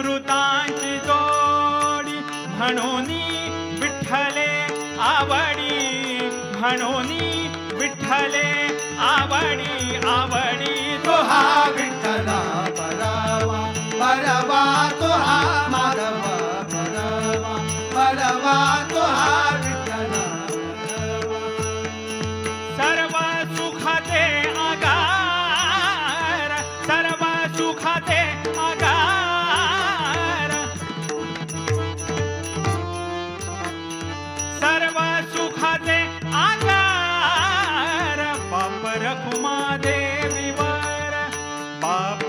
सुकृतांची जोडी म्हणून विठ्ठले आवडी म्हणून विठ्ठले आवडी आवडी तो हा विठ्ठल बरवा बरवा तो हा माधव बरवा बरवा तो हा सुखाचे आगार, सर्व सुखाचे आगार।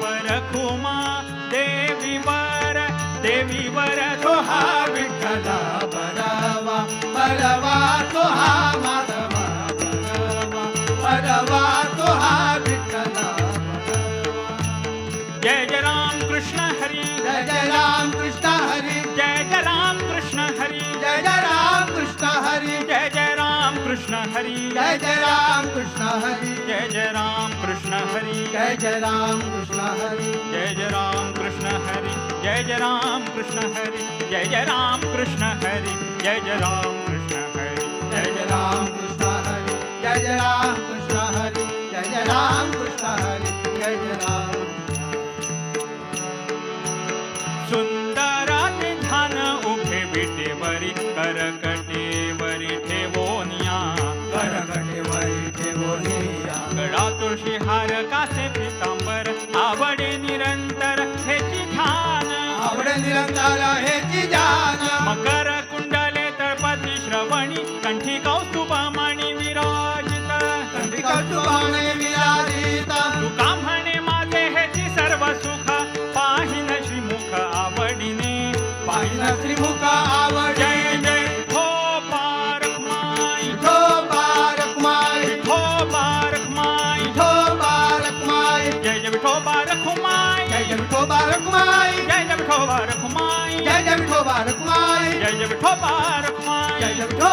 बाप रखुमा देवीवर देवीवर तो हा विठ्ठल बरवा बरवा तो हा माधव बरवा बरवा तो हा विठ्ठल बरवा जय जय राम कृष्ण हरी। जय जय राम कृष्ण हरी। जय जय राम कृष्ण हरी। जय जय राम कृष्ण हरी। जय जय राम कृष्ण हरी। जय जय राम कृष्ण हरी। जय जय राम कृष्ण हरी जय जय राम कृष्ण हरी जय जय राम कृष्ण हरी जय जय राम कृष्ण हरी जय जय राम कृष्ण हरी। जय जय राम कृष्ण हरी जय जय राम कृष्ण हरी जय जय राम कृष्ण हरी जय जय राम कृष्ण हरी। जय जय राम उभे विटेवरी करकटेवरी ठेवोनिया। करकटेवरी ठेवोनिया। गळा तुळशी నిరంతర హెచ్చి జాన जय जय विठो बालक माई जय जय विठो बालक माई जय जय विठो बालक माई जय जय विठो बालक माई जय जय विठो